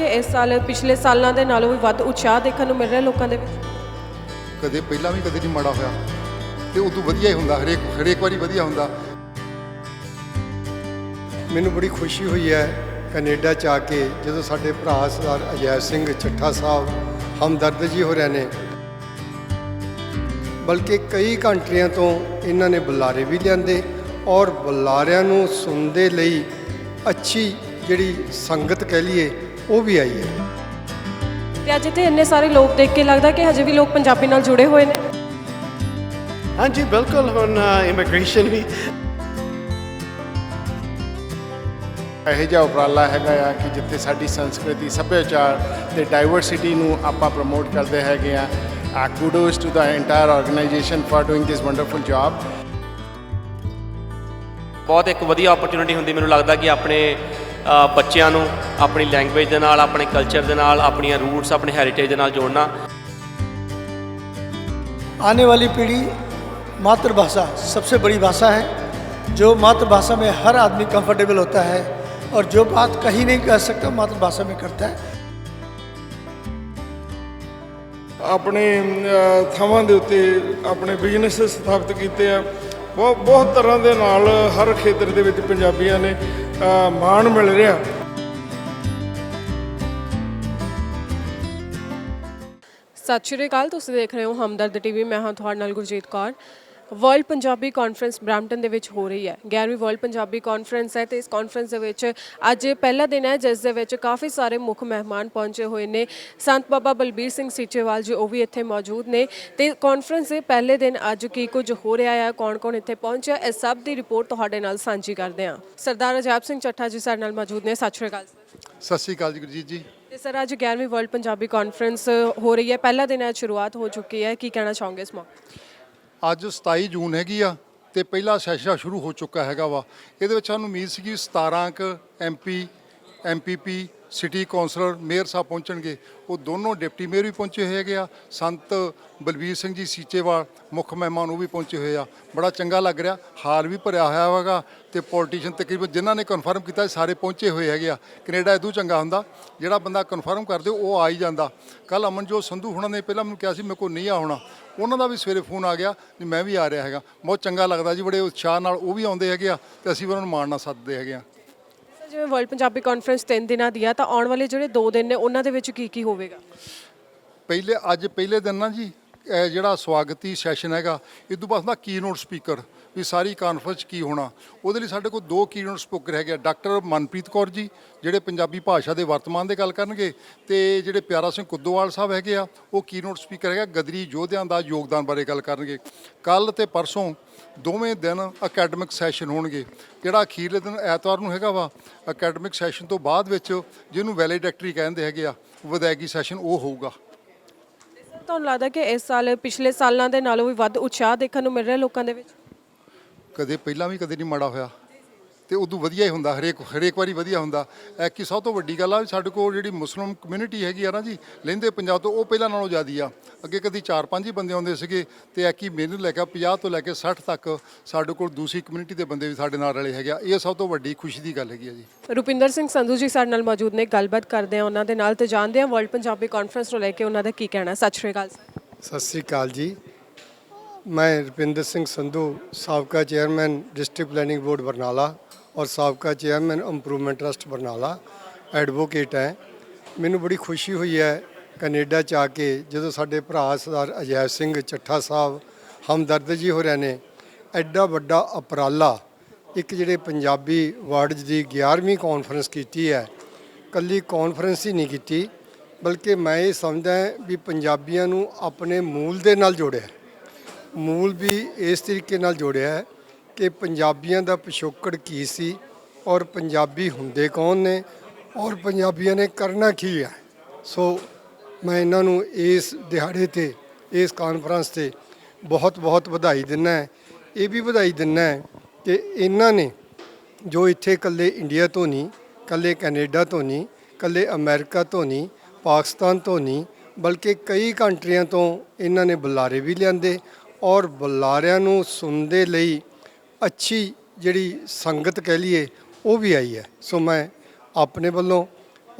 ਕਿ ਇਸ ਸਾਲ, ਪਿਛਲੇ ਸਾਲਾਂ ਦੇ ਨਾਲੋਂ ਵੀ ਵੱਧ ਉਤਸ਼ਾਹ ਦੇਖਣ ਨੂੰ ਮਿਲ ਰਿਹਾ ਲੋਕਾਂ ਦੇ ਵਿੱਚ? ਕਦੇ ਪਹਿਲਾਂ ਵੀ ਕਦੇ ਨਹੀਂ ਮਾੜਾ ਹੋਇਆ। ਤੇ ਉਦੋਂ ਵਧੀਆ ਹੀ ਹੁੰਦਾ, ਹਰੇਕ ਹਰੇਕ ਵਾਰੀ ਵਧੀਆ ਹੁੰਦਾ। ਮੈਨੂੰ ਬੜੀ ਖੁਸ਼ੀ ਹੋਈ ਹੈ ਕੈਨੇਡਾ ਚ ਆ ਕੇ, ਜਦੋਂ ਸਾਡੇ ਭਰਾ ਸਰਦਾਰ ਅਜੈ ਸਿੰਘ ਚੱਠਾ ਸਾਹਿਬ ਹਮਦਰਦ ਜੀ ਹੋ ਰਹੇ ਨੇ ਬਲਕਿ ਕਈ ਕੰਟਰੀਆਂ ਤੋਂ ਇਹਨਾਂ ਨੇ ਬੁਲਾਰੇ ਵੀ ਲਿਆਂਦੇ ਔਰ ਬੁਲਾਰਿਆਂ ਨੂੰ ਸੁਣਦੇ ਲਈ ਅੱਛੀ ਜਿਹੜੀ ਸੰਗਤ ਕਹਿ ਲਈਏ ਉਹ ਵੀ ਆਈ ਹੈ। ਤੇ ਅੱਜ ਇੱਥੇ ਇੰਨੇ ਸਾਰੇ ਲੋਕ ਦੇਖ ਕੇ ਲੱਗਦਾ ਕਿ ਹਜੇ ਵੀ ਲੋਕ ਪੰਜਾਬੀ ਨਾਲ ਜੁੜੇ ਹੋਏ ਨੇ। ਹਾਂਜੀ ਬਿਲਕੁਲ ਹੁਣ ਇਮੀਗ੍ਰੇਸ਼ਨ ਵੀ। ਇਹ ਜਿਹਾ ਉਪਰਾਲਾ ਹੈਗਾ ਆ ਕਿ ਜਿੱਥੇ ਸਾਡੀ ਸੰਸਕ੍ਰਿਤੀ ਸੱਭਿਆਚਾਰ ਤੇ ਡਾਈਵਰਸਿਟੀ ਨੂੰ ਆਪਾਂ ਪ੍ਰਮੋਟ ਕਰਦੇ ਹੈਗੇ ਆ। ਆ kudos to the entire organisation for doing this wonderful job ਬਹੁਤ ਇੱਕ ਵਧੀਆ ਓਪਰਚੁਨਿਟੀ ਹੁੰਦੀ। ਮੈਨੂੰ ਲੱਗਦਾ ਕਿ ਆਪਣੇ ਬੱਚਿਆਂ ਨੂੰ ਆਪਣੀ ਲੈਂਗੁਏਜ ਦੇ ਨਾਲ ਆਪਣੇ ਕਲਚਰ ਦੇ ਨਾਲ ਆਪਣੀਆਂ ਰੂਟਸ ਆਪਣੇ ਹੈਰੀਟੇਜ ਦੇ ਨਾਲ ਜੋੜਨਾ आने वाली पीढ़ी मातृभाषा सबसे बड़ी भाषा है जो मातृभाषा में हर आदमी कंफर्टेबल होता है और जो बात कहीं नहीं कह सकता मातृभाषा में करता है ਆਪਣੇ ਅ, ਥਾਵਾਂ ਦੇ ਉੱਤੇ ਆਪਣੇ ਬਿਜ਼ਨਸ ਸਥਾਪਿਤ ਕੀਤੇ ਆ ਬਹੁਤ ਬਹੁਤ ਤਰ੍ਹਾਂ ਦੇ ਨਾਲ ਹਰ ਖੇਤਰ ਦੇ ਵਿੱਚ ਪੰਜਾਬੀਆਂ ਨੇ ਅ, ਮਾਣ ਮਿਲ ਰਿਹਾ। ਸਤਿ ਸ਼੍ਰੀ ਅਕਾਲ, ਤੁਸੀਂ ਦੇਖ ਰਹੇ ਹੋ ਹਮਦਰਦ ਟੀਵੀ। ਮੈਂ ਹਾਂ ਤੁਹਾਡੇ ਨਾਲ Gurjeet Kaur. World Punjabi conference Brampton ਦੇ ਵਿੱਚ ਹੋ ਰਹੀ ਹੈ। 11ਵੀਂ ਵਰਲਡ ਪੰਜਾਬੀ ਕਾਨਫਰੰਸ ਹੈ ਤੇ ਇਸ ਕਾਨਫਰੰਸ ਦੇ ਵਿੱਚ ਅੱਜ ਪਹਿਲਾ ਦਿਨ ਹੈ ਜਿਸ ਦੇ ਵਿੱਚ ਕਾਫੀ ਸਾਰੇ ਮੁੱਖ ਮਹਿਮਾਨ ਪਹੁੰਚੇ ਹੋਏ ਨੇ। ਸੰਤ ਬਾਬਾ ਬਲਬੀਰ ਸਿੰਘ ਸੀਚੇਵਾਲ ਜੀ ਉਹ ਵੀ ਇੱਥੇ ਮੌਜੂਦ ਨੇ। ਤੇ ਕਾਨਫਰੰਸ ਦੇ ਪਹਿਲੇ ਦਿਨ ਅੱਜ ਕੀ ਕੁਝ ਹੋ ਰਿਹਾ ਹੈ ਕੌਣ-ਕੌਣ ਇੱਥੇ ਪਹੁੰਚਿਆ ਇਸ ਸਭ ਦੀ ਰਿਪੋਰਟ ਤੁਹਾਡੇ ਨਾਲ ਸਾਂਝੀ ਕਰਦੇ ਹਾਂ। ਸਰਦਾਰ ਅਜਾਬ ਸਿੰਘ ਚੱਠਾ ਜੀ ਸਾਡੇ ਨਾਲ ਮੌਜੂਦ ਨੇ। ਸਤਿ ਸ਼੍ਰੀ ਅਕਾਲ ਸਤਿ ਸ੍ਰੀ ਅਕਾਲ ਜੀ ਗੁਰਜੀਤ ਜੀ। ਤੇ ਸਰ ਅੱਜ 11ਵੀਂ ਵਰਲਡ ਪੰਜਾਬੀ ਕਾਨਫਰੰਸ ਹੋ ਰਹੀ ਹੈ। ਪਹਿਲਾ ਦਿਨ ਹੈ ਸ਼ੁਰੂਆਤ ਹੋ ਚੁੱਕੀ ਹੈ। ਕੀ ਕਹਿਣਾ ਚਾਹੋਗੇ ਇਸ ਮੌਕੇ? ਅੱਜ 27 ਜੂਨ ਹੈਗੀ ਆ ਤੇ ਪਹਿਲਾ ਸੈਸ਼ਨ ਸ਼ੁਰੂ ਹੋ ਚੁੱਕਾ ਹੈਗਾ ਵਾ। ਇਹਦੇ ਵਿੱਚ ਸਾਨੂੰ ਉਮੀਦ ਸੀ ਕਿ 17 ਕ MP MPP city councillor mayor ਸਾਹਿਬ ਪਹੁੰਚਣਗੇ, ਉਹ ਦੋਨੋਂ ਡਿਪਟੀ ਮੇਅਰ ਵੀ ਪਹੁੰਚੇ ਹੋਏ ਹੈਗੇ ਆ, ਸੰਤ ਬਲਬੀਰ ਸਿੰਘ ਜੀ ਸੀਚੇਵਾਲ ਮੁੱਖ ਮਹਿਮਾਨ ਉਹ ਵੀ ਪਹੁੰਚੇ ਹੋਏ ਆ। ਬੜਾ ਚੰਗਾ ਲੱਗ ਰਿਹਾ, ਹਾਲ ਵੀ ਭਰਿਆ ਹੋਇਆ ਹੈਗਾ ਤੇ ਪੋਲੀਟੀਸ਼ੀਅਨ ਤਕਰੀਬਨ ਜਿਨ੍ਹਾਂ ਨੇ ਕਨਫਰਮ ਕੀਤਾ ਸਾਰੇ ਪਹੁੰਚੇ ਹੋਏ ਹੈਗੇ ਆ। ਕੈਨੇਡਾ ਇਦੋਂ ਚੰਗਾ ਹੁੰਦਾ, ਜਿਹੜਾ ਬੰਦਾ ਕਨਫਰਮ ਕਰਦੇ, ਉਹ ਆ ਹੀ ਜਾਂਦਾ। ਕੱਲ ਅਮਨਜੋਤ ਸੰਧੂ ਹੁਣਾਂ ਨੇ ਪਹਿਲਾਂ ਮੈਨੂੰ ਕਿਹਾ ਸੀ, ਮੇਰੇ ਕੋਲ ਨਹੀਂ ਆ ਹੋਣਾ ਉਹਨਾਂ ਦਾ ਵੀ ਸਵੇਰੇ ਫੋਨ ਆ ਗਿਆ ਵੀ ਮੈਂ ਵੀ ਆ ਰਿਹਾ ਹੈਗਾ। ਬਹੁਤ ਚੰਗਾ ਲੱਗਦਾ ਜੀ, ਬੜੇ ਉਤਸ਼ਾਹ ਨਾਲ ਉਹ ਵੀ ਆਉਂਦੇ ਹੈਗੇ ਆ ਤੇ ਅਸੀਂ ਉਹਨਾਂ ਨੂੰ ਮਾਣ ਨਾਲ ਸੱਦਦੇ ਹੈਗੇ ਆ। ਜਿਵੇਂ ਵਰਲਡ ਪੰਜਾਬੀ ਕਾਨਫਰੰਸ 3 ਦਿਨਾਂ ਦੀ ਆ, ਤਾਂ ਆਉਣ ਵਾਲੇ ਜਿਹੜੇ 2 ਦਿਨ ਨੇ, ਉਹਨਾਂ ਦੇ ਵਿੱਚ ਕੀ ਕੀ ਹੋਵੇਗਾ? ਪਹਿਲੇ, ਅੱਜ ਪਹਿਲੇ ਦਿਨ ਨਾ ਜੀ, ਇਹ ਜਿਹੜਾ ਸਵਾਗਤੀ ਸੈਸ਼ਨ ਹੈਗਾ, ਇਹ ਤੋਂ ਬਾਅਦ ਦਾ ਕੀਨੋਟ ਸਪੀਕਰ ਵੀ ਸਾਰੀ ਕਾਨਫਰੰਸ ਕੀ ਹੋਣਾ। ਉਹਦੇ ਲਈ ਸਾਡੇ ਕੋਲ ਦੋ ਕੀਨੋਟ ਸਪੋਕਰ ਹੈਗੇ ਆ, ਡਾਕਟਰ ਮਨਪ੍ਰੀਤ ਕੌਰ ਜੀ, ਜਿਹੜੇ ਪੰਜਾਬੀ ਭਾਸ਼ਾ ਦੇ ਵਰਤਮਾਨ ਦੇ ਗੱਲ ਕਰਨਗੇ ਤੇ ਜਿਹੜੇ ਪਿਆਰਾ ਸਿੰਘ ਕੁੱਦੋਵਾਲ ਸਾਹਿਬ ਹੈਗੇ ਆ, ਉਹ ਕੀਨੋਟ ਸਪੀਕਰ ਹੈਗਾ, ਗਦਰੀ ਯੋਧਿਆਂ ਦਾ ਯੋਗਦਾਨ ਬਾਰੇ ਗੱਲ ਕਰਨਗੇ। ਕੱਲ ਤੇ ਪਰਸੋਂ ਦੋਵੇਂ ਦਿਨ ਅਕੈਡਮਿਕ ਸੈਸ਼ਨ ਹੋਣਗੇ, ਜਿਹੜਾ ਅਖੀਰਲੇ ਦਿਨ ਐਤਵਾਰ ਨੂੰ ਹੈਗਾ ਵਾ। ਅਕੈਡਮਿਕ ਸੈਸ਼ਨ ਤੋਂ ਬਾਅਦ ਵਿੱਚ ਜਿਹਨੂੰ ਵੈਲੀਡੈਕਟਰੀ ਕਹਿੰਦੇ ਹੈਗੇ ਆ, ਵਿਦਾਇਗੀ ਸੈਸ਼ਨ ਉਹ ਹੋਊਗਾ। ਤੁਹਾਨੂੰ ਲੱਗਦਾ ਕਿ ਇਸ ਸਾਲ, ਪਿਛਲੇ ਸਾਲਾਂ ਦੇ ਨਾਲੋਂ ਵੀ ਵੱਧ ਉਤਸ਼ਾਹ ਦੇਖਣ ਨੂੰ ਮਿਲ ਰਿਹਾ ਲੋਕਾਂ ਦੇ ਵਿੱਚ? ਕਦੇ ਪਹਿਲਾਂ ਵੀ ਕਦੇ ਨਹੀਂ ਮਾੜਾ ਹੋਇਆ। ਤੇ ਉਦੋਂ ਵਧੀਆ ਹੀ ਹੁੰਦਾ ਹਰੇਕ ਹਰੇਕ ਵਾਰੀ ਵਧੀਆ ਹੁੰਦਾ। ਐਕੀ ਸਭ ਤੋਂ ਵੱਡੀ ਗੱਲ ਆ ਵੀ ਸਾਡੇ ਕੋਲ ਜਿਹੜੀ ਮੁਸਲਿਮ ਕਮਿਊਨਿਟੀ ਹੈਗੀ ਆ ਨਾ ਜੀ ਲਹਿੰਦੇ ਪੰਜਾਬ ਤੋਂ ਉਹ ਪਹਿਲਾਂ ਨਾਲੋਂ ਜ਼ਿਆਦੀ ਆ। ਅੱਗੇ ਕਦੀ 4-5 ਹੀ ਬੰਦੇ ਆਉਂਦੇ ਸੀਗੇ ਤੇ ਐਕੀ ਮੈਨੂੰ ਲੈ ਕੇ 50 ਤੋਂ ਲੈ ਕੇ 60 ਤੱਕ ਸਾਡੇ ਕੋਲ ਦੂਸਰੀ ਕਮਿਊਨਿਟੀ ਦੇ ਬੰਦੇ ਵੀ ਸਾਡੇ ਨਾਲ ਰਲੇ ਹੈਗੇ ਆ। ਇਹ ਸਭ ਤੋਂ ਵੱਡੀ ਖੁਸ਼ੀ ਦੀ ਗੱਲ ਹੈਗੀ ਆ ਜੀ। ਰੁਪਿੰਦਰ ਸਿੰਘ ਸੰਧੂ ਜੀ ਸਾਡੇ ਨਾਲ ਮੌਜੂਦ ਨੇ ਗੱਲਬਾਤ ਕਰਦੇ ਆ ਉਹਨਾਂ ਦੇ ਨਾਲ ਤੇ ਜਾਣਦੇ ਆ ਵਰਲਡ ਪੰਜਾਬੀ ਕਾਨਫਰੰਸ ਨੂੰ ਲੈ ਕੇ ਉਹਨਾਂ ਦਾ ਕੀ ਕਹਿਣਾ। ਸਤਿ ਸ਼੍ਰੀ ਅਕਾਲ ਸਰ। ਸਤਿ ਸ੍ਰੀ ਅਕਾਲ ਜੀ। ਮੈਂ ਰੁਪਿੰਦਰ ਸਿੰਘ ਸੰਧੂ ਸਾਬਕਾ chairman district planning board Barnala ਔਰ ਸਾਬਕਾ chairman improvement trust Barnala advocate ਹੈ ਮੈਨੂੰ ਬੜੀ ਖੁਸ਼ੀ ਹੋਈ ਹੈ ਕੈਨੇਡਾ ਚ ਆ ਕੇ ਜਦੋਂ ਸਾਡੇ ਭਰਾ ਸਰਦਾਰ ਅਜੈਬ ਸਿੰਘ ਚੱਠਾ ਸਾਹਿਬ ਹਮਦਰਦ ਜੀ ਹੋ ਰਹੇ ਨੇ ਐਡਾ ਵੱਡਾ ਉਪਰਾਲਾ ਇੱਕ ਜਿਹੜੇ ਪੰਜਾਬੀ ਵਰਡਜ਼ ਦੀ 11ਵੀਂ ਕਾਨਫਰੰਸ ਕੀਤੀ ਹੈ ਕੱਲੀ ਕਾਨਫਰੰਸ ਹੀ ਨਹੀਂ ਕੀਤੀ ਬਲਕਿ ਮੈਂ ਇਹ ਸਮਝਦਾ ਵੀ ਪੰਜਾਬੀਆਂ ਨੂੰ ਆਪਣੇ ਮੂਲ ਦੇ ਨਾਲ ਜੋੜਿਆ ਮੂਲ ਵੀ ਇਸ ਤਰੀਕੇ ਨਾਲ ਜੋੜਿਆ ਹੈ ਕਿ ਪੰਜਾਬੀਆਂ ਦਾ ਪਿਛੋਕੜ ਕੀ ਸੀ ਔਰ ਪੰਜਾਬੀ ਹੁੰਦੇ ਕੌਣ ਨੇ ਔਰ ਪੰਜਾਬੀਆਂ ਨੇ ਕਰਨਾ ਕੀ ਹੈ? ਸੋ ਮੈਂ ਇਹਨਾਂ ਨੂੰ ਇਸ ਦਿਹਾੜੇ ਤੇ, ਇਸ ਕਾਨਫਰੰਸ ਤੇ ਬਹੁਤ ਬਹੁਤ ਵਧਾਈ ਦਿੰਦਾ ਹੈ। ਇਹ ਵੀ ਵਧਾਈ ਦਿੰਦਾ ਹੈ ਕਿ ਇਹਨਾਂ ਨੇ ਜੋ ਇੱਥੇ ਇਕੱਲੇ ਇੰਡੀਆ ਤੋਂ ਨਹੀਂ, ਇਕੱਲੇ ਕੈਨੇਡਾ ਤੋਂ ਨਹੀਂ, ਇਕੱਲੇ ਅਮਰੀਕਾ ਤੋਂ ਨਹੀਂ, ਪਾਕਿਸਤਾਨ ਤੋਂ ਨਹੀਂ, ਬਲਕਿ ਕਈ ਕੰਟਰੀਆਂ ਤੋਂ ਇਹਨਾਂ ਨੇ ਬੁਲਾਰੇ ਵੀ ਲਿਆਂਦੇ ਔਰ ਬੁਲਾਰਿਆਂ ਨੂੰ ਸੁਣਦੇ ਲਈ ਅੱਛੀ ਜਿਹੜੀ ਸੰਗਤ ਕਹਿ ਲਈਏ, ਉਹ ਵੀ ਆਈ ਹੈ। ਸੋ ਮੈਂ ਆਪਣੇ ਵੱਲੋਂ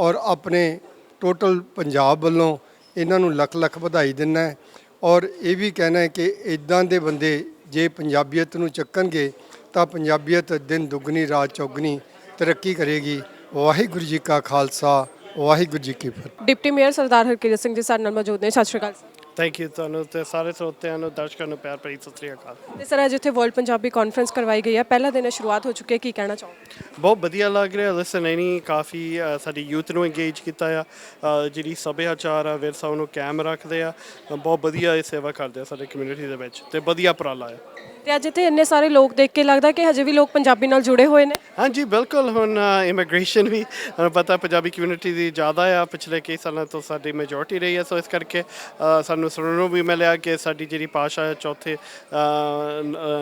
ਔਰ ਆਪਣੇ ਟੋਟਲ ਪੰਜਾਬ ਵੱਲੋਂ ਇਹਨਾਂ ਨੂੰ ਲੱਖ ਲੱਖ ਵਧਾਈ ਦਿੰਦਾ ਔਰ ਇਹ ਵੀ ਕਹਿਣਾ ਹੈ ਕਿ ਇਦਾਂ ਦੇ ਬੰਦੇ ਜੇ ਪੰਜਾਬੀਅਤ ਨੂੰ ਚੱਕਣਗੇ, ਤਾਂ ਪੰਜਾਬੀਅਤ ਦਿਨ ਦੁੱਗਣੀ, ਰਾਤ ਚੌਗਣੀ ਤਰੱਕੀ ਕਰੇਗੀ। ਵਾਹਿਗੁਰੂ ਜੀ ਕਾ ਖਾਲਸਾ, ਵਾਹਿਗੁਰੂ ਜੀ ਕੀ ਫਤਿਹ। ਡਿਪਟੀ ਮੇਅਰ ਸਰਦਾਰ ਹਰਕਿਰਤ ਸਿੰਘ ਜੀ ਸਾਡੇ ਨਾਲ ਮੌਜੂਦ ਨੇ। ਸਤਿ ਸ਼੍ਰੀ ਅਕਾਲ ਥੈਂਕ ਯੂ ਤੁਹਾਨੂੰ ਤੇ ਸਾਰੇ ਸਰੋਤਿਆਂ ਨੂੰ ਦਰਸ਼ਕਾਂ ਨੂੰ ਪਿਆਰ ਭਰੀ ਸਤਿ ਸ੍ਰੀ ਅਕਾਲ। ਤੇ ਸਰ ਅੱਜ ਇੱਥੇ ਵਰਲਡ ਪੰਜਾਬੀ ਕਾਨਫਰੰਸ ਕਰਵਾਈ ਗਈ ਹੈ। ਪਹਿਲਾ ਦਿਨ ਹੈ ਸ਼ੁਰੂਆਤ ਹੋ ਚੁੱਕੀ ਹੈ ਕੀ ਕਹਿਣਾ ਚਾਹੋਗੇ? ਬਹੁਤ ਵਧੀਆ ਲੱਗ ਰਿਹਾ। ਲਿਸਨ ਐਨੀ ਕਾਫੀ ਅ, ਸਾਡੀ ਯੂਥ ਨੂੰ ਇੰਗੇਜ ਕੀਤਾ ਆ। ਅ, ਜਿਹੜੀ ਸੱਭਿਆਚਾਰ ਆ ਵਿਰਸਾ ਉਹਨੂੰ ਕਾਇਮ ਰੱਖਦੇ ਆ। ਬਹੁਤ ਵਧੀਆ ਇਹ ਸੇਵਾ ਕਰਦੇ ਆ ਸਾਡੇ ਕਮਿਊਨਿਟੀ ਦੇ ਵਿੱਚ ਤੇ ਵਧੀਆ ਉਪਰਾਲਾ ਆ। ਤੇ ਅੱਜ ਇੱਥੇ ਇੰਨੇ ਸਾਰੇ ਲੋਕ ਦੇਖ ਕੇ ਲੱਗਦਾ ਕਿ ਹਜੇ ਵੀ ਲੋਕ ਪੰਜਾਬੀ ਨਾਲ ਜੁੜੇ ਹੋਏ ਨੇ। ਹਾਂਜੀ ਬਿਲਕੁਲ ਹੁਣ ਇਮੀਗ੍ਰੇਸ਼ਨ ਵੀ ਤੁਹਾਨੂੰ ਪਤਾ ਪੰਜਾਬੀ ਕਮਿਊਨਿਟੀ ਦੀ ਜ਼ਿਆਦਾ ਆ। ਪਿਛਲੇ ਕਈ ਸਾਲਾਂ ਤੋਂ ਸਾਡੀ ਮੈਜੋਰਟੀ ਰਹੀ ਹੈ ਸੋ ਇਸ ਕਰਕੇ ਅ, ਸਾਨੂੰ ਸੁਣਨ ਨੂੰ ਵੀ ਮਿਲਿਆ ਕਿ ਸਾਡੀ ਜਿਹੜੀ ਭਾਸ਼ਾ ਹੈ ਚੌਥੇ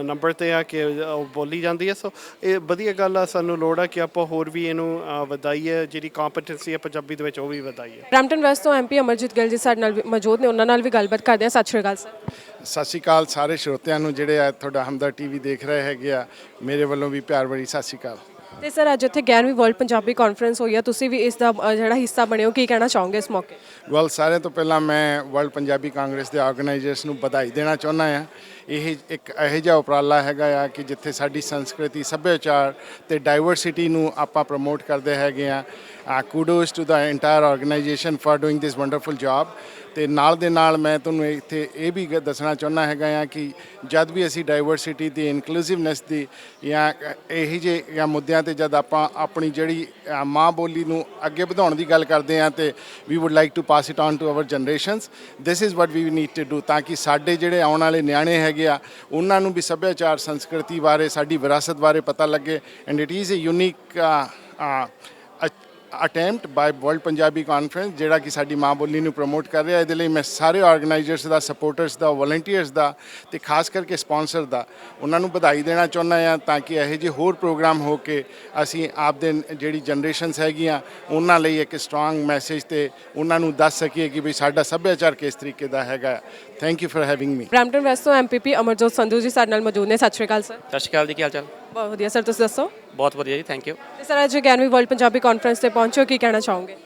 ਨੰਬਰ ਤੇ ਆ ਕਿ ਉਹ ਬੋਲੀ ਜਾਂਦੀ ਹੈ। ਸੋ ਇਹ ਵਧੀਆ ਗੱਲ ਆ ਸਾਨੂੰ ਲੋੜ ਆ ਕਿ ਆਪਾਂ ਹੋਰ ਵੀ ਇਹਨੂੰ ਅ, ਵਧਾਈਏ। ਜਿਹੜੀ ਕੰਪੀਟੈਂਸੀ ਹੈ ਪੰਜਾਬੀ ਦੇ ਵਿੱਚ ਉਹ ਵੀ ਵਧਾਈਏ। ਬ੍ਰੈਂਪਟਨ ਵੈਸਟ ਤੋਂ ਐਮਪੀ ਅਮਰਜੀਤ ਗਿੱਲ ਜੀ ਸਾਡੇ ਨਾਲ ਵੀ ਮੌਜੂਦ ਨੇ ਉਹਨਾਂ ਨਾਲ ਵੀ ਗੱਲਬਾਤ ਕਰਦੇ ਹਾਂ। ਸਤਿ ਸ਼੍ਰੀ ਅਕਾਲ ਸਰ। ਸਤਿ ਸ਼੍ਰੀ ਅਕਾਲ ਸਾਰੇ ਸਰੋਤਿਆਂ ਨੂੰ ਜਿਹੜੇ ਆ ਤੁਹਾਡਾ ਹਮਦਰ ਟੀਵੀ ਦੇਖ ਰਹੇ ਹੈਗੇ ਆ ਮੇਰੇ ਵੱਲੋਂ ਵੀ ਪਿਆਰ ਭਰੀ ਸਤਿ ਸ਼੍ਰੀ ਅਕਾਲ। ਤੇ ਸਰ ਅੱਜ ਇੱਥੇ 11ਵੀਂ ਵਰਲਡ ਪੰਜਾਬੀ ਕਾਨਫਰੰਸ ਹੋਈ ਹੈ ਤੁਸੀਂ ਵੀ ਇਸ ਦਾ ਅ, ਜਿਹੜਾ ਹਿੱਸਾ ਬਣੇ ਹੋ ਕੀ ਕਹਿਣਾ ਚਾਹੋਗੇ ਇਸ ਮੌਕੇ? ਵੈਲ ਸਾਰਿਆਂ ਤੋਂ ਪਹਿਲਾਂ ਮੈਂ ਵਰਲਡ ਪੰਜਾਬੀ ਕਾਂਗਰਸ ਦੇ ਆਰਗੇਨਾਈਜ਼ਰਸ ਨੂੰ ਵਧਾਈ ਦੇਣਾ ਚਾਹੁੰਦਾ ਆ ਇਹ ਇੱਕ ਇਹੋ ਜਿਹਾ ਉਪਰਾਲਾ ਹੈਗਾ ਆ ਕਿ ਜਿੱਥੇ ਸਾਡੀ ਸੰਸਕ੍ਰਿਤੀ, ਸੱਭਿਆਚਾਰ ਤੇ ਡਾਈਵਰਸਿਟੀ ਨੂੰ ਆਪਾਂ ਪ੍ਰਮੋਟ ਕਰਦੇ ਹੈਗੇ ਆ। Kudos to the entire organisation for doing this wonderful job ਤੇ ਨਾਲ ਦੇ ਨਾਲ ਮੈਂ ਤੁਹਾਨੂੰ ਇੱਥੇ ਇਹ ਵੀ ਗ- ਦੱਸਣਾ ਚਾਹੁੰਦਾ ਹੈਗਾ ਆ ਕਿ ਜਦ ਵੀ ਅਸੀਂ ਡਾਈਵਰਸਿਟੀ ਦੀ ਇਨਕਲੂਸਿਵਨੈਸ ਦੀ ਜਾਂ ਇਹੀ ਜਿਹੇ ਜਾਂ ਮੁੱਦਿਆਂ ਤੇ ਜਦ ਆਪਾਂ ਆਪਣੀ ਜਿਹੜੀ ਮਾਂ ਬੋਲੀ ਨੂੰ ਅੱਗੇ ਵਧਾਉਣ ਦੀ ਗੱਲ ਕਰਦੇ ਆ ਤੇ we would like to pass it on to our generations this is what we need to do ਤਾਂ ਕਿ ਸਾਡੇ ਜਿਹੜੇ ਆਉਣ ਵਾਲੇ ਨਿਆਣੇ ਹੈਗੇ ਆ ਉਹਨਾਂ ਨੂੰ ਵੀ ਸੱਭਿਆਚਾਰ, ਸੰਸਕ੍ਰਿਤੀ ਬਾਰੇ, ਸਾਡੀ ਵਿਰਾਸਤ ਬਾਰੇ ਪਤਾ ਲੱਗੇ। And it is a unique attempt by World Punjabi Conference ਜਿਹੜਾ ਕਿ ਸਾਡੀ ਮਾਂ ਬੋਲੀ ਨੂੰ ਪ੍ਰਮੋਟ ਕਰ ਰਿਹਾ ਇਹਦੇ ਲਈ ਮੈਂ ਸਾਰੇ ਆਰਗੇਨਾਈਜ਼ਰਸ ਦਾ ਸਪੋਰਟਰਸ ਦਾ ਵੋਲੰਟੀਅਰਸ ਦਾ ਤੇ ਖਾਸ ਕਰਕੇ ਸਪਾਂਸਰ ਦਾ ਉਹਨਾਂ ਨੂੰ ਵਧਾਈ ਦੇਣਾ ਚਾਹੁੰਦਾ ਆ ਤਾਂ ਕਿ ਇਹੋ ਜਿਹੇ ਹੋਰ ਪ੍ਰੋਗਰਾਮ ਹੋ ਕੇ ਅਸੀਂ ਆਪ ਦੇ ਜਿਹੜੀ ਜਨਰੇਸ਼ਨਸ ਹੈਗੀਆਂ ਉਹਨਾਂ ਲਈ ਇੱਕ ਸਟਰੋਂਗ ਮੈਸੇਜ ਤੇ ਉਹਨਾਂ ਨੂੰ ਦੱਸ ਸਕੀਏ ਕਿ ਵੀ ਸਾਡਾ ਸੱਭਿਆਚਾਰ ਕਿਸ ਤਰੀਕੇ ਦਾ ਹੈਗਾ। Thank you for having me Brampton West ਤੋਂ ਐਮਪੀਪੀ ਅਮਰਜੋਤ ਸੰਧੂ ਜੀ ਸਾਡੇ ਨਾਲ ਮੌਜੂਦ ਨੇ। ਸਤਿ ਸ਼੍ਰੀ ਅਕਾਲ ਸਰ ਸਤਿ ਸ਼੍ਰੀ ਅਕਾਲ ਜੀ ਕੀ ਹਾਲ ਚਾਲ? ਬਹੁਤ ਵਧੀਆ ਸਰ ਤੁਸੀਂ ਦੱਸੋ? ਬਹੁਤ ਵਧੀਆ ਜੀ ਥੈਂਕ ਯੂ ਸਰ ਅੱਜ ਅਕੈਡਮੀ ਵਰਲਡ ਪੰਜਾਬੀ ਕਾਨਫਰੰਸ ਤੇ ਪਹੁੰਚੋ ਕੀ ਕਹਿਣਾ ਚਾਹੋਗੇ?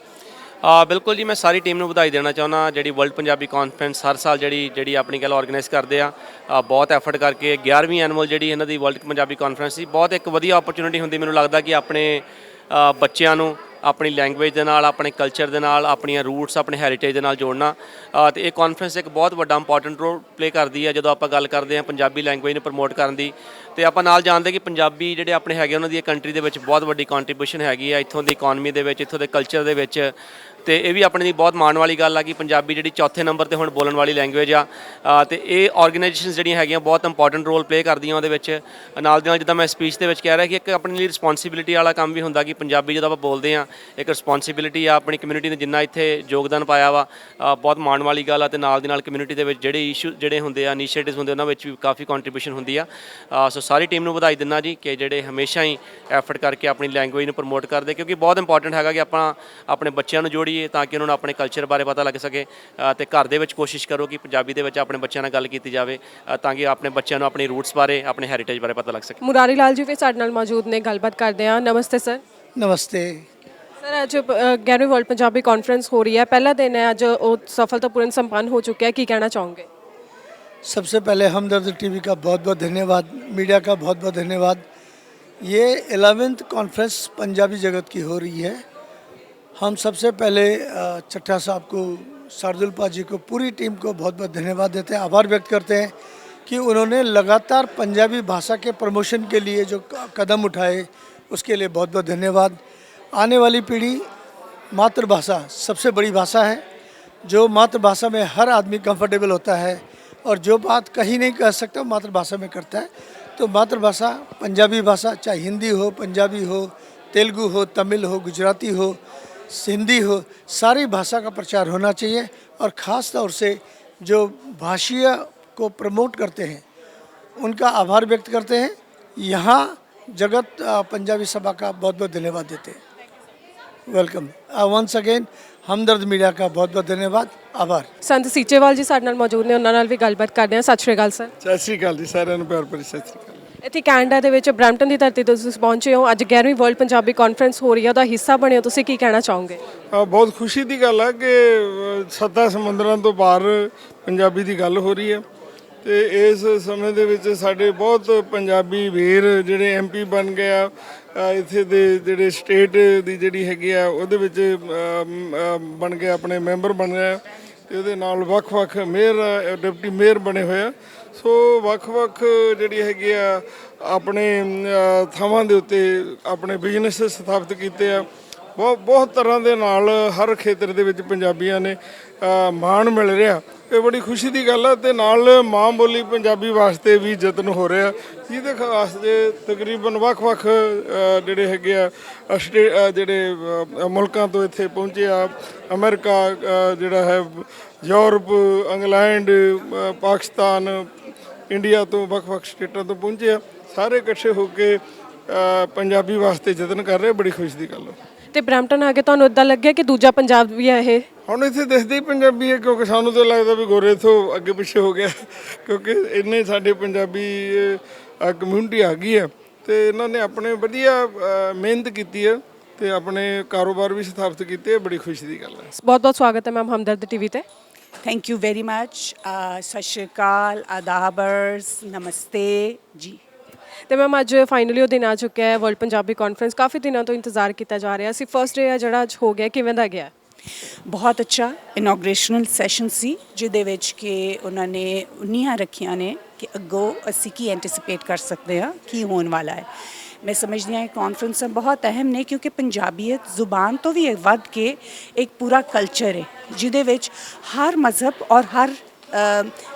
ਆ ਬਿਲਕੁਲ ਜੀ ਮੈਂ ਸਾਰੀ ਟੀਮ ਨੂੰ ਵਧਾਈ ਦੇਣਾ ਚਾਹੁੰਦਾ ਜਿਹੜੀ ਵਰਲਡ ਪੰਜਾਬੀ ਕਾਨਫਰੰਸ ਹਰ ਸਾਲ ਜਿਹੜੀ ਜਿਹੜੀ ਆਪਣੀ ਗੱਲ ਆਰਗੇਨਾਈਜ਼ ਕਰਦੇ ਆ ਬਹੁਤ ਐਫਰਟ ਕਰਕੇ 11ਵੀਂ ਐਨੂਅਲ ਜਿਹੜੀ ਇਹਨਾਂ ਦੀ ਵਰਲਡ ਪੰਜਾਬੀ ਕਾਨਫਰੰਸ ਸੀ ਬਹੁਤ ਇੱਕ ਵਧੀਆ ਓਪਰਚ्युनिटी ਹੁੰਦੀ ਮੈਨੂੰ ਲੱਗਦਾ ਕਿ ਆਪਣੇ ਬੱਚਿਆਂ ਨੂੰ ਆਪਣੀ ਲੈਂਗੁਏਜ ਦੇ ਨਾਲ ਆਪਣੇ ਕਲਚਰ ਦੇ ਨਾਲ ਆਪਣੀਆਂ ਰੂਟਸ ਆਪਣੇ ਹੈਰੀਟੇਜ ਦੇ ਨਾਲ ਜੋੜਨਾ। ਆ, ਤੇ ਇਹ ਕਾਨਫਰੰਸ ਇੱਕ ਬਹੁਤ ਵੱਡਾ ਇੰਪੋਰਟੈਂਟ ਰੋਲ ਪਲੇ ਕਰਦੀ ਹੈ ਜਦੋਂ ਆਪਾਂ ਗੱਲ ਕਰਦੇ ਹਾਂ ਪੰਜਾਬੀ ਲੈਂਗੁਏਜ ਨੂੰ ਪ੍ਰਮੋਟ ਕਰਨ ਦੀ। ਤੇ ਆਪਾਂ ਨਾਲ ਜਾਣਦੇ ਕਿ ਪੰਜਾਬੀ ਜਿਹੜੇ ਆਪਣੇ ਹੈਗੇ ਉਹਨਾਂ ਦੀ ਕੰਟਰੀ ਦੇ ਵਿੱਚ ਬਹੁਤ ਵੱਡੀ ਕੰਟਰੀਬਿਊਸ਼ਨ ਹੈਗੀ ਆ ਇੱਥੋਂ ਦੀ ਇਕਨੋਮੀ ਦੇ ਵਿੱਚ ਇੱਥੋਂ ਦੇ ਕਲਚਰ ਦੇ ਵਿੱਚ ਤੇ ਇਹ ਵੀ ਆਪਣੇ ਲਈ ਬਹੁਤ ਮਾਣ ਵਾਲੀ ਗੱਲ ਆ ਕਿ ਪੰਜਾਬੀ ਜਿਹੜੀ ਚੌਥੇ ਨੰਬਰ ਤੇ ਹੁਣ ਬੋਲਣ ਵਾਲੀ ਲੈਂਗੁਏਜ ਆ ਅ, ਤੇ ਇਹ ਆਰਗੇਨਾਈਜੇਸ਼ਨਸ ਜਿਹੜੀਆਂ ਹੈਗੀਆਂ ਬਹੁਤ ਇੰਪੋਰਟੈਂਟ ਰੋਲ ਪਲੇ ਕਰਦੀਆਂ ਉਹਦੇ ਵਿੱਚ। ਨਾਲ ਦੀ ਨਾਲ ਜਿੱਦਾਂ ਮੈਂ ਸਪੀਚ ਦੇ ਵਿੱਚ ਕਹਿ ਰਿਹਾ ਕਿ ਇੱਕ ਆਪਣੀ ਲਈ ਰਿਸਪੌਂਸਿਬਿਲਿਟੀ ਵਾਲਾ ਕੰਮ ਵੀ ਹੁੰਦਾ ਕਿ ਪੰਜਾਬੀ ਜਦੋਂ ਆਪਾਂ ਬੋਲਦੇ ਆ ਇੱਕ ਰਿਸਪੌਂਸਿਬਿਲਿਟੀ ਆ ਆਪਣੀ ਕਮਿਊਨਿਟੀ ਨੇ ਜਿੰਨਾ ਇੱਥੇ ਯੋਗਦਾਨ ਪਾਇਆ ਵਾ ਅ, ਬਹੁਤ ਮਾਣ ਵਾਲੀ ਗੱਲ ਆ ਤੇ ਨਾਲ ਦੀ ਨਾਲ ਕਮਿਊਨਿਟੀ ਦੇ ਵਿੱਚ ਜਿਹੜੇ ਇਸ਼ੂ ਜਿਹੜੇ ਹੁੰਦੇ ਆ ਇਨੀਸ਼ੀਏਟਿਵਸ ਹੁੰਦੇ ਉਹਨਾਂ ਵਿੱਚ ਵੀ ਕਾਫੀ ਕੰਟਰੀਬਿਊਸ਼ਨ ਹੁੰਦੀ ਆ। ਅ, ਸੋ ਸਾਰੀ ਟੀਮ ਨੂੰ ਵਧਾਈ ਦਿੰਦਾ ਜੀ ਕਿ ਜਿਹੜੇ ਹਮੇਸ਼ਾ ਹੀ ਐਫਰਟ ਕਰਕੇ ਆਪਣੀ ਲੈਂਗੁਏਜ ਨੂੰ ਪ੍ਰਮੋਟ ਕਰਦੇ ਕਿਉਂਕਿ ਬਹੁਤ ਇੰਪੋਰਟੈਂਟ ਹੈਗਾ ਕਿ ਆਪਾਂ ਆਪਣੇ ਬੱਚਿਆਂ ਨੂੰ ਜੋੜੀ ਜੋੜੀਏ ਤਾਂ ਕਿ ਉਹਨਾਂ ਨੂੰ ਆਪਣੇ ਕਲਚਰ ਬਾਰੇ ਪਤਾ ਲੱਗ ਸਕੇ ਅ, ਤੇ ਘਰ ਦੇ ਵਿੱਚ ਕੋਸ਼ਿਸ਼ ਕਰੋ ਕਿ ਪੰਜਾਬੀ ਦੇ ਵਿੱਚ ਆਪਣੇ ਬੱਚਿਆਂ ਨਾਲ ਗੱਲ ਕੀਤੀ ਜਾਵੇ ਅ, ਤਾਂ ਕਿ ਆਪਣੇ ਬੱਚਿਆਂ ਨੂੰ ਆਪਣੀ ਰੂਟਸ ਬਾਰੇ ਆਪਣੇ ਹੈਰੀਟੇਜ ਬਾਰੇ ਪਤਾ ਲੱਗ ਸਕੇ ਮੁਰਾਰੀ ਲਾਲ ਜੀ ਵੀ ਸਾਡੇ ਨਾਲ ਮੌਜੂਦ ਨੇ ਗੱਲਬਾਤ ਕਰਦੇ ਹਾਂ ਨਮਸਤੇ ਸਰ नमस्ते ਸਰ ਅੱਜ 11ਵੀਂ ਵਰਲਡ ਪੰਜਾਬੀ ਕਾਨਫਰੰਸ ਹੋ ਰਹੀ ਹੈ ਪਹਿਲਾ ਦਿਨ ਹੈ ਅੱਜ ਉਹ ਸਫਲਤਾਪੂਰਨ ਸੰਪੰਨ ਹੋ ਚੁੱਕਿਆ ਹੈ ਕੀ ਕਹਿਣਾ ਚਾਹੋਗੇ सबसे पहले हमदर्द टीवी का बहुत बहुत धन्यवाद मीडिया का बहुत बहुत धन्यवाद ये एलेवेंथ कॉन्फ्रेंस पंजाबी जगत की हो रही है हम सबसे पहले चट्टा साहब को, शार्दुल पाजी को, पूरी टीम को बहुत बहुत धन्यवाद देते हैं, आभार व्यक्त करते हैं कि उन्होंने लगातार पंजाबी भाषा के प्रमोशन के लिए जो कदम उठाए, उसके लिए बहुत बहुत धन्यवाद। आने वाली पीढ़ी मातृभाषा सबसे बड़ी भाषा है, जो मातृभाषा में हर आदमी कंफर्टेबल होता है और जो बात कहीं नहीं कह सकता मातृभाषा में करता है। तो मातृभाषा पंजाबी भाषा, चाहे हिंदी हो, पंजाबी हो, तेलुगू हो, तमिल हो, गुजराती हो हिंदी हो सारी भाषा का प्रचार होना चाहिए और ख़ास तौर से जो भाषीय को प्रमोट करते हैं उनका आभार व्यक्त करते हैं यहाँ जगत अ, पंजाबी सभा का बहुत बहुत धन्यवाद देते हैं welcome once again Hamdard media का बहुत बहुत धन्यवाद आभार ਸੰਤ ਸੀਚੇਵਾਲ ਜੀ ਸਾਡੇ ਨਾਲ ਮੌਜੂਦ ਨੇ ਉਹਨਾਂ ਨਾਲ ਵੀ ਗੱਲਬਾਤ ਕਰਦੇ ਹਾਂ ਸਤਿ ਸ਼੍ਰੀ ਅਕਾਲ ਸਰ ਸਤਿ ਸ੍ਰੀ ਅਕਾਲ ਜੀ ਸਾਰਿਆਂ ਨੂੰ ਪਿਆਰ ਭਰੀ ਸਤਿ ਸ੍ਰੀ ਅਕਾਲ ਇੱਥੇ ਕੈਨੇਡਾ ਦੇ ਵਿੱਚ ਬ੍ਰੈਂਪਟਨ ਦੀ ਧਰਤੀ ਤੇ ਤੁਸੀਂ ਪਹੁੰਚੇ ਹੋ। ਅੱਜ 11ਵੀਂ ਵਰਲਡ ਪੰਜਾਬੀ ਕਾਨਫਰੰਸ ਹੋ ਰਹੀ ਹੈ, ਉਹਦਾ ਹਿੱਸਾ ਬਣੇ ਹੋ। ਤੁਸੀਂ ਕੀ ਕਹਿਣਾ ਚਾਹੋਗੇ? ਬਹੁਤ ਖੁਸ਼ੀ ਦੀ ਗੱਲ ਹੈ ਕਿ ਸੱਤਾ ਸਮੁੰਦਰਾਂ ਤੋਂ ਬਾਹਰ ਪੰਜਾਬੀ ਦੀ ਗੱਲ ਹੋ ਰਹੀ ਹੈ। ਤੇ ਇਸ ਸਮੇਂ ਦੇ ਵਿੱਚ ਸਾਡੇ ਬਹੁਤ ਪੰਜਾਬੀ ਵੀਰ ਜਿਹੜੇ ਐਮਪੀ ਬਣ ਗਏ ਆ ਇੱਥੇ ਦੇ ਜਿਹੜੇ ਸਟੇਟ ਦੀ ਜਿਹੜੀ ਹੈਗੀ ਆ, ਉਹਦੇ ਵਿੱਚ ਬਣ ਗਏ, ਆਪਣੇ ਮੈਂਬਰ ਬਣ ਗਏ ਆ। ਤੇ ਉਹਦੇ ਨਾਲ ਵੱਖ-ਵੱਖ ਮੇਅਰ ਡਿਪਟੀ ਮੇਅਰ ਬਣੇ ਹੋਏ ਆ। ਸੋ ਵੱਖ-ਵੱਖ ਜਿਹੜੀ ਹੈਗੀ ਆ ਆਪਣੇ ਥਾਵਾਂ ਦੇ ਉੱਤੇ ਆਪਣੇ ਬਿਜ਼ਨਸ ਸਥਾਪਿਤ ਕੀਤੇ ਆ। ਬਹੁਤ ਬਹੁਤ ਤਰ੍ਹਾਂ ਦੇ ਨਾਲ ਹਰ ਖੇਤਰ ਦੇ ਵਿੱਚ ਪੰਜਾਬੀਆਂ ਨੇ ਮਾਣ ਮਿਲ ਰਿਹਾ। ਇਹ ਬੜੀ ਖੁਸ਼ੀ ਦੀ ਗੱਲ ਹੈ ਤੇ ਨਾਲ ਮਾਂ ਬੋਲੀ ਪੰਜਾਬੀ ਵਾਸਤੇ ਵੀ ਯਤਨ ਹੋ ਰਿਹਾ। ਜਿਹਦੇ ਵਾਸਤੇ ਤਕਰੀਬਨ ਵੱਖ-ਵੱਖ ਜਿਹੜੇ ਹੈਗੇ ਆ ਅ, ਜਿਹੜੇ ਮੁਲਕਾਂ ਤੋਂ ਇੱਥੇ ਪਹੁੰਚੇ ਆ। ਅਮਰੀਕਾ ਜਿਹੜਾ ਹੈ ਯੂਰਪ ਇੰਗਲੈਂਡ ਪਾਕਿਸਤਾਨ ਇੰਡੀਆ ਤੋਂ ਵੱਖ-ਵੱਖ ਸਟੇਟਾਂ ਤੋਂ ਪਹੁੰਚੇ ਆ ਸਾਰੇ ਇਕੱਠੇ ਹੋ ਕੇ ਪੰਜਾਬੀ ਵਾਸਤੇ ਯਤਨ ਕਰ ਰਹੇ ਬੜੀ ਖੁਸ਼ੀ ਦੀ ਗੱਲ ਹੈ ਤੇ ਬ੍ਰੈਂਪਟਨ ਆ ਕੇ ਤੁਹਾਨੂੰ ਇਦਾਂ ਲੱਗਿਆ ਕਿ ਦੂਜਾ ਪੰਜਾਬ ਵੀ ਹੈ ਇਹ? ਹੁਣ ਇੱਥੇ ਦਿਖਦੇ ਹੀ ਪੰਜਾਬੀ ਹੈ ਕਿਉਂਕਿ ਸਾਨੂੰ ਤਾਂ ਲੱਗਦਾ ਵੀ ਗੋਰੇ ਤੋਂ ਅੱਗੇ ਪਿੱਛੇ ਹੋ ਗਿਆ ਕਿਉਂਕਿ ਇੰਨੇ ਸਾਡੇ ਪੰਜਾਬੀ ਕਮਿਊਨਿਟੀ ਆ ਗਈ ਹੈ ਤੇ ਇਹਨਾਂ ਨੇ ਆਪਣੇ ਵਧੀਆ ਮਿਹਨਤ ਕੀਤੀ ਹੈ ਤੇ ਆਪਣੇ ਕਾਰੋਬਾਰ ਵੀ ਸਥਾਪਿਤ ਕੀਤੇ ਬੜੀ ਖੁਸ਼ੀ ਦੀ ਗੱਲ ਹੈ ਬਹੁਤ ਬਹੁਤ ਸਵਾਗਤ ਹੈ ਮੈਮ ਹਮਦਰਦ ਟੀਵੀ ਤੇ। Thank you very much Sat Sri Akal ਆਦਾਬਰਸ ਨਮਸਤੇ ਜੀ ਤੇ ਮੈਮ ਅੱਜ ਫਾਈਨਲੀ ਉਹ ਦਿਨ ਆ ਚੁੱਕਿਆ ਹੈ ਵਰਲਡ ਪੰਜਾਬੀ ਕਾਨਫਰੰਸ ਕਾਫੀ ਦਿਨਾਂ ਤੋਂ ਇੰਤਜ਼ਾਰ ਕੀਤਾ ਜਾ ਰਿਹਾ ਸੀ। ਫਰਸਟ ਡੇ ਆ ਜਿਹੜਾ ਅੱਜ ਹੋ ਗਿਆ ਕਿਵੇਂ ਦਾ ਗਿਆ? ਬਹੁਤ ਅੱਛਾ ਇਨੋਗ੍ਰੇਸ਼ਨਲ ਸੈਸ਼ਨ ਸੀ ਜਿਹਦੇ ਵਿੱਚ ਕਿ ਉਹਨਾਂ ਨੇ ਉਨੀਆਂ ਰੱਖੀਆਂ ਨੇ ਕਿ ਅੱਗੋਂ ਅਸੀਂ ਕੀ ਐਂਟੀਸਿਪੇਟ ਕਰ ਸਕਦੇ ਹਾਂ ਕੀ ਹੋਣ ਵਾਲਾ ਹੈ। ਮੈਂ ਸਮਝਦੀ ਹਾਂ ਇਹ ਕਾਨਫਰੰਸਾਂ ਬਹੁਤ ਅਹਿਮ ਨੇ ਕਿਉਂਕਿ ਪੰਜਾਬੀਅਤ ਜ਼ੁਬਾਨ ਤੋਂ ਵੀ ਵੱਧ ਕੇ ਇੱਕ ਪੂਰਾ ਕਲਚਰ ਹੈ ਜਿਹਦੇ ਵਿੱਚ ਹਰ ਮਜ਼ਹਬ ਔਰ ਹਰ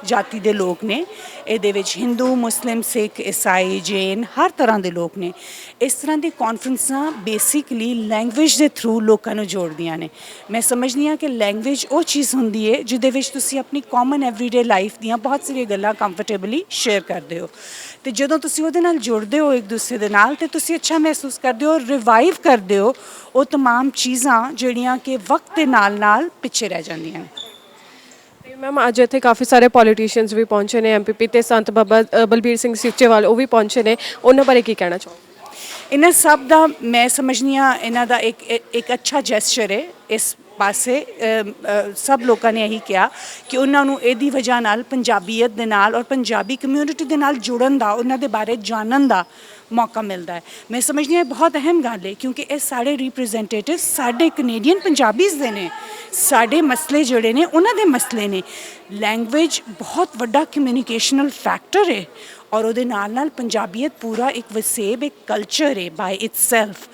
ਜਾਤੀ ਦੇ ਲੋਕ ਨੇ ਇਹਦੇ ਵਿੱਚ ਹਿੰਦੂ ਮੁਸਲਿਮ ਸਿੱਖ ਈਸਾਈ ਜੈਨ ਹਰ ਤਰ੍ਹਾਂ ਦੇ ਲੋਕ ਨੇ ਇਸ ਤਰ੍ਹਾਂ ਦੀ ਕਾਨਫਰੰਸਾਂ ਬੇਸਿਕਲੀ ਲੈਂਗੁਏਜ ਦੇ ਥਰੂ ਲੋਕਾਂ ਨੂੰ ਜੋੜਦੀਆਂ ਨੇ ਮੈਂ ਸਮਝਦੀ ਹਾਂ ਕਿ ਲੈਂਗੁਏਜ ਉਹ ਚੀਜ਼ ਹੁੰਦੀ ਹੈ ਜਿਹਦੇ ਵਿੱਚ ਤੁਸੀਂ ਆਪਣੀ ਕਾਮਨ ਐਵਰੀਡੇ ਲਾਈਫ ਦੀਆਂ ਬਹੁਤ ਸਾਰੀਆਂ ਗੱਲਾਂ ਕੰਫਰਟੇਬਲੀ ਸ਼ੇਅਰ ਕਰਦੇ ਹੋ ਤੇ ਜਦੋਂ ਤੁਸੀਂ ਉਹਦੇ ਨਾਲ ਜੁੜਦੇ ਹੋ ਇੱਕ ਦੂਸਰੇ ਦੇ ਨਾਲ ਤੇ ਤੁਸੀਂ ਅੱਛਾ ਮਹਿਸੂਸ ਕਰਦੇ ਹੋ ਰਿਵਾਈਵ ਕਰਦੇ ਹੋ ਉਹ तमाम ਚੀਜ਼ਾਂ ਜਿਹੜੀਆਂ ਕਿ ਵਕਤ ਦੇ ਨਾਲ ਨਾਲ ਪਿੱਛੇ ਰਹਿ ਜਾਂਦੀਆਂ ਨੇ ਤੇ ਮੈਮ ਅੱਜ ਇੱਥੇ ਕਾਫੀ ਸਾਰੇ ਪੋਲੀਟੀਸ਼ੀਅਨਸ ਵੀ ਪਹੁੰਚੇ ਨੇ ਐਮਪੀਪੀ ਤੇ ਸੰਤ ਬਾਬਾ ਅ, ਬਲਬੀਰ ਸਿੰਘ ਸੀਚੇਵਾਲ ਉਹ ਵੀ ਪਹੁੰਚੇ ਨੇ। ਉਹਨਾਂ ਬਾਰੇ ਕੀ ਕਹਿਣਾ ਚਾਹੋ ਇਹਨਾਂ ਸਭ ਦਾ ਮੈਂ ਸਮਝਨੀ ਆ ਇਹਨਾਂ ਦਾ ਇੱਕ ਇੱਕ ਅੱਛਾ ਜੈਸਚਰ ਹੈ ਇਸ ਪਾਸੇ ਸਭ ਲੋਕਾਂ ਨੇ ਇਹੀ ਕਿਹਾ ਕਿ ਉਹਨਾਂ ਨੂੰ ਇਹਦੀ ਵਜ੍ਹਾ ਨਾਲ ਪੰਜਾਬੀਅਤ ਦੇ ਨਾਲ ਔਰ ਪੰਜਾਬੀ ਕਮਿਊਨਿਟੀ ਦੇ ਨਾਲ ਜੁੜਨ ਦਾ, ਉਹਨਾਂ ਦੇ ਬਾਰੇ ਜਾਣਨ ਦਾ ਮੌਕਾ ਮਿਲਦਾ ਹੈ। ਮੈਂ ਸਮਝਦੀ ਹਾਂ ਇਹ ਬਹੁਤ ਅਹਿਮ ਗੱਲ ਹੈ ਕਿਉਂਕਿ ਇਹ ਸਾਡੇ ਰਿਪਰੈਜ਼ੈਂਟੇਟਿਵ ਸਾਡੇ ਕੈਨੇਡੀਅਨ ਪੰਜਾਬੀਜ਼ ਦੇ ਨੇ। ਸਾਡੇ ਮਸਲੇ ਜਿਹੜੇ ਨੇ, ਉਹਨਾਂ ਦੇ ਮਸਲੇ ਨੇ। ਲੈਂਗੁਏਜ ਬਹੁਤ ਵੱਡਾ ਕਮਿਊਨੀਕੇਸ਼ਨਲ ਫੈਕਟਰ ਹੈ। ਔਰ ਉਹਦੇ ਨਾਲ ਨਾਲ ਪੰਜਾਬੀਅਤ ਪੂਰਾ ਇੱਕ ਵਸੇਬ ਇੱਕ ਕਲਚਰ ਹੈ ਬਾਈ ਇਟਸੈਲਫ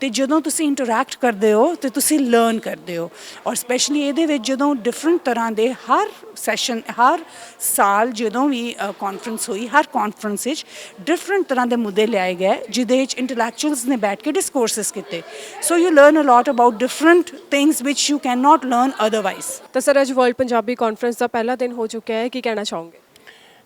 ਤੇ ਜਦੋਂ ਤੁਸੀਂ ਇੰਟਰੈਕਟ ਕਰਦੇ ਹੋ ਤੇ ਤੁਸੀਂ ਲਰਨ ਕਰਦੇ ਹੋ। ਔਰ ਸਪੈਸ਼ਲੀ ਇਹਦੇ ਵਿੱਚ ਜਦੋਂ ਡਿਫਰੈਂਟ ਤਰ੍ਹਾਂ ਦੇ ਹਰ ਸੈਸ਼ਨ ਹਰ ਸਾਲ ਜਦੋਂ ਵੀ ਕਾਨਫਰੰਸ ਹੋਈ ਹਰ ਕਾਨਫਰੰਸ ਵਿੱਚ ਡਿਫਰੈਂਟ ਤਰ੍ਹਾਂ ਦੇ ਮੁੱਦੇ ਲਿਆਏ ਗਏ ਜਿਹਦੇ ਵਿੱਚ ਇੰਟੈਲੈਕਚੁਅਲਸ ਨੇ ਬੈਠ ਕੇ ਡਿਸਕੋਰਸਸ ਕੀਤੇ। So you learn a lot about different things which you can not learn otherwise ਤਾਂ ਸਰ ਅੱਜ ਵਰਲਡ ਪੰਜਾਬੀ ਕਾਨਫਰੰਸ ਦਾ ਪਹਿਲਾ ਦਿਨ ਹੋ ਚੁੱਕਿਆ ਹੈ। ਕੀ ਕਹਿਣਾ ਚਾਹੋਗੇ?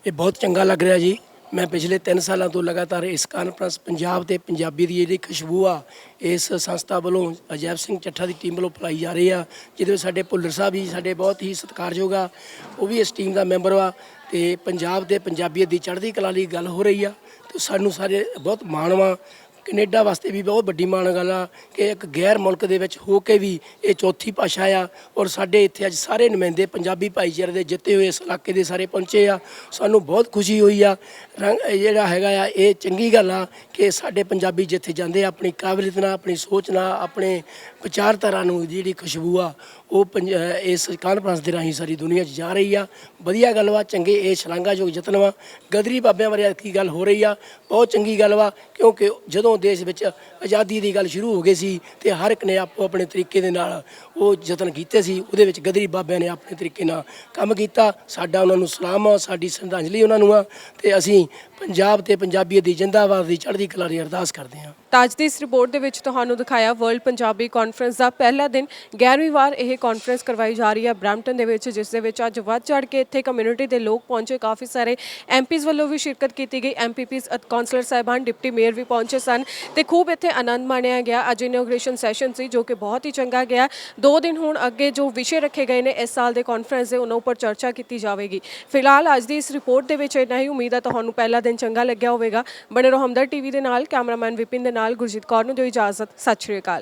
ਇਹ ਬਹੁਤ ਚੰਗਾ ਲੱਗ ਰਿਹਾ ਜੀ। ਮੈਂ ਪਿਛਲੇ 3 ਸਾਲਾਂ ਤੋਂ ਲਗਾਤਾਰ ਇਸ ਕਾਨਫਰੰਸ ਪੰਜਾਬ ਤੇ ਪੰਜਾਬੀ ਦੀ ਜਿਹੜੀ ਖੁਸ਼ਬੂ ਆ, ਇਸ ਸੰਸਥਾ ਵੱਲੋਂ ਅਜੈਬ ਸਿੰਘ ਚੱਠਾ ਦੀ ਟੀਮ ਵੱਲੋਂ ਫੈਲਾਈ ਜਾ ਰਹੀ ਆ, ਜਿਹਦੇ ਵਿੱਚ ਸਾਡੇ ਭੁੱਲਰ ਸਾਹਿਬ ਵੀ ਸਾਡੇ ਬਹੁਤ ਹੀ ਸਤਿਕਾਰਯੋਗ ਆ, ਉਹ ਵੀ ਇਸ ਟੀਮ ਦਾ ਮੈਂਬਰ ਆ ਤੇ ਪੰਜਾਬ ਤੇ ਪੰਜਾਬੀਅਤ ਦੀ ਚੜ੍ਹਦੀ ਕਲਾ ਲਈ ਗੱਲ ਹੋ ਰਹੀ ਆ, ਤੇ ਸਾਨੂੰ ਸਾਰੇ ਬਹੁਤ ਮਾਣ ਵਾ ਕੈਨੇਡਾ ਵਾਸਤੇ ਵੀ ਬਹੁਤ ਵੱਡੀ ਮਾਣ ਗੱਲ ਆ ਕਿ ਇੱਕ ਗੈਰ ਮੁਲਕ ਦੇ ਵਿੱਚ ਹੋ ਕੇ ਵੀ ਇਹ ਚੌਥੀ ਭਾਸ਼ਾ ਆ ਔਰ ਸਾਡੇ ਇੱਥੇ ਅੱਜ ਸਾਰੇ ਨੁਮਾਇੰਦੇ ਪੰਜਾਬੀ ਭਾਈਚਾਰੇ ਦੇ ਜਿੱਤੇ ਹੋਏ ਇਸ ਇਲਾਕੇ ਦੇ ਸਾਰੇ ਪਹੁੰਚੇ ਆ। ਸਾਨੂੰ ਬਹੁਤ ਖੁਸ਼ੀ ਹੋਈ ਆ। ਰੰਗ ਇਹ ਜਿਹੜਾ ਹੈਗਾ ਆ, ਇਹ ਚੰਗੀ ਗੱਲ ਆ ਕਿ ਸਾਡੇ ਪੰਜਾਬੀ ਜਿੱਥੇ ਜਾਂਦੇ ਆ, ਆਪਣੀ ਕਾਬਲੀਅਤ ਨਾਲ, ਆਪਣੀ ਸੋਚ ਨਾਲ, ਆਪਣੇ ਵਿਚਾਰਧਾਰਾ ਨੂੰ ਜਿਹੜੀ ਖੁਸ਼ਬੂ ਆ ਉਹ ਪੰਜ- ਅਹ ਇਸ ਕਾਨਫਰੰਸ ਦੇ ਰਾਹੀਂ ਸਾਰੀ ਦੁਨੀਆ 'ਚ ਜਾ ਰਹੀ ਆ। ਵਧੀਆ ਗੱਲ ਵਾ, ਚੰਗੇ ਇਹ ਸ਼ਲਾਘਾਯੋਗ ਯਤਨ ਵਾ। ਗਦਰੀ ਬਾਬਿਆਂ ਬਾਰੇ ਕੀ ਗੱਲ ਹੋ ਰਹੀ ਆ? ਬਹੁਤ ਚੰਗੀ ਗੱਲ ਵਾ, ਕਿਉਂਕਿ ਜਦੋਂ ਦੇਸ਼ ਵਿੱਚ ਆਜ਼ਾਦੀ ਦੀ ਗੱਲ ਸ਼ੁਰੂ ਹੋ ਗਈ ਸੀ ਤੇ ਹਰ ਇੱਕ ਨੇ ਆਪੋ ਆਪਣੇ ਤਰੀਕੇ ਦੇ ਨਾਲ ਉਹ ਯਤਨ ਕੀਤੇ ਸੀ, ਉਹਦੇ ਵਿੱਚ ਗਦਰੀ ਬਾਬਿਆਂ ਨੇ ਆਪਣੇ ਤਰੀਕੇ ਨਾਲ ਕੰਮ ਕੀਤਾ। ਸਾਡਾ ਉਹਨਾਂ ਨੂੰ ਸਲਾਮ ਆ, ਸਾਡੀ ਸ਼ਰਧਾਂਜਲੀ ਉਹਨਾਂ ਨੂੰ ਆ ਤੇ ਅਸੀਂ ਪੰਜਾਬ ਤੇ ਪੰਜਾਬੀਅਤ ਦੀ ਜਿੰਦਾਬਾਦ ਦੀ ਚੜ੍ਹਦੀ ਕਲਾ ਦੀ ਅਰਦਾਸ ਕਰਦੇ ਹਾਂ। ਤਾਂ ਅੱਜ ਦੀ ਇਸ ਰਿਪੋਰਟ ਦੇ ਵਿੱਚ ਤੁਹਾਨੂੰ ਦਿਖਾਇਆ ਵਰਲਡ ਪੰਜਾਬੀ ਕਾਨਫਰੰਸ ਦਾ ਪਹਿਲਾ ਦਿਨ। 11ਵੀਂ ਵਾਰ ਇਹ ਕਾਨਫਰੰਸ ਕਰਵਾਈ ਜਾ ਰਹੀ ਹੈ ਬ੍ਰੈਂਪਟਨ ਦੇ ਵਿੱਚ, ਜਿਸ ਦੇ ਵਿੱਚ ਅੱਜ ਵੱਧ ਚੜ ਕੇ ਇੱਥੇ ਕਮਿਊਨਿਟੀ ਦੇ ਲੋਕ ਪਹੁੰਚੇ। ਕਾਫੀ ਸਾਰੇ ਐਮਪੀਜ਼ ਵੱਲੋਂ ਵੀ ਸ਼ਿਰਕਤ ਕੀਤੀ ਗਈ। ਐਮਪੀਪੀਜ਼ ਕਾਉਂਸਲਰ ਸਾਹਿਬਾਨ, ਡਿਪਟੀ ਮੇਅਰ ਵੀ ਪਹੁੰਚੇ ਸਨ ਤੇ ਖੂਬ ਇੱਥੇ ਆਨੰਦ ਮਾਣਿਆ ਗਿਆ। ਅੱਜ ਇਨੋਗ੍ਰੇਸ਼ਨ ਸੈਸ਼ਨ ਸੀ, ਜੋ ਕਿ ਬਹੁਤ ਹੀ ਚੰਗਾ ਗਿਆ। ਦੋ ਦਿਨ ਹੁਣ ਅੱਗੇ ਜੋ ਵਿਸ਼ੇ ਰੱਖੇ ਗਏ ਨੇ ਇਸ ਸਾਲ ਦੇ ਕਾਨਫਰੰਸ ਦੇ, ਉਹਨਾਂ ਉੱਪਰ ਚਰਚਾ ਕੀਤੀ ਜਾਵੇਗੀ। ਫਿਲਹਾਲ ਅੱਜ ਦੀ ਇਸ ਰਿਪੋਰਟ ਦੇ ਵਿੱਚ ਇੰਨਾ ਹੀ। ਉਮੀਦ ਹੈ ਤੁਹਾਨੂੰ ਪਹਿਲਾ ਦਿਨ ਚੰਗਾ ਲੱਗਿਆ ਹੋਵੇਗਾ। ਬਣੇ ਰਹੋ ਹਮਦਰ ਟੀਵੀ ਦੇ ਨਾਲ, ਕੈਮਰਾਮੈਨ ਵਿਪਿਨ ਦੇ ਨਾਲ, ਗੁਰਜੀਤ ਕੌਰ ਨੂੰ ਦਿਓ ਇਜਾਜ਼ਤ। ਸਤਿ ਸ਼੍ਰੀ ਅਕਾਲ।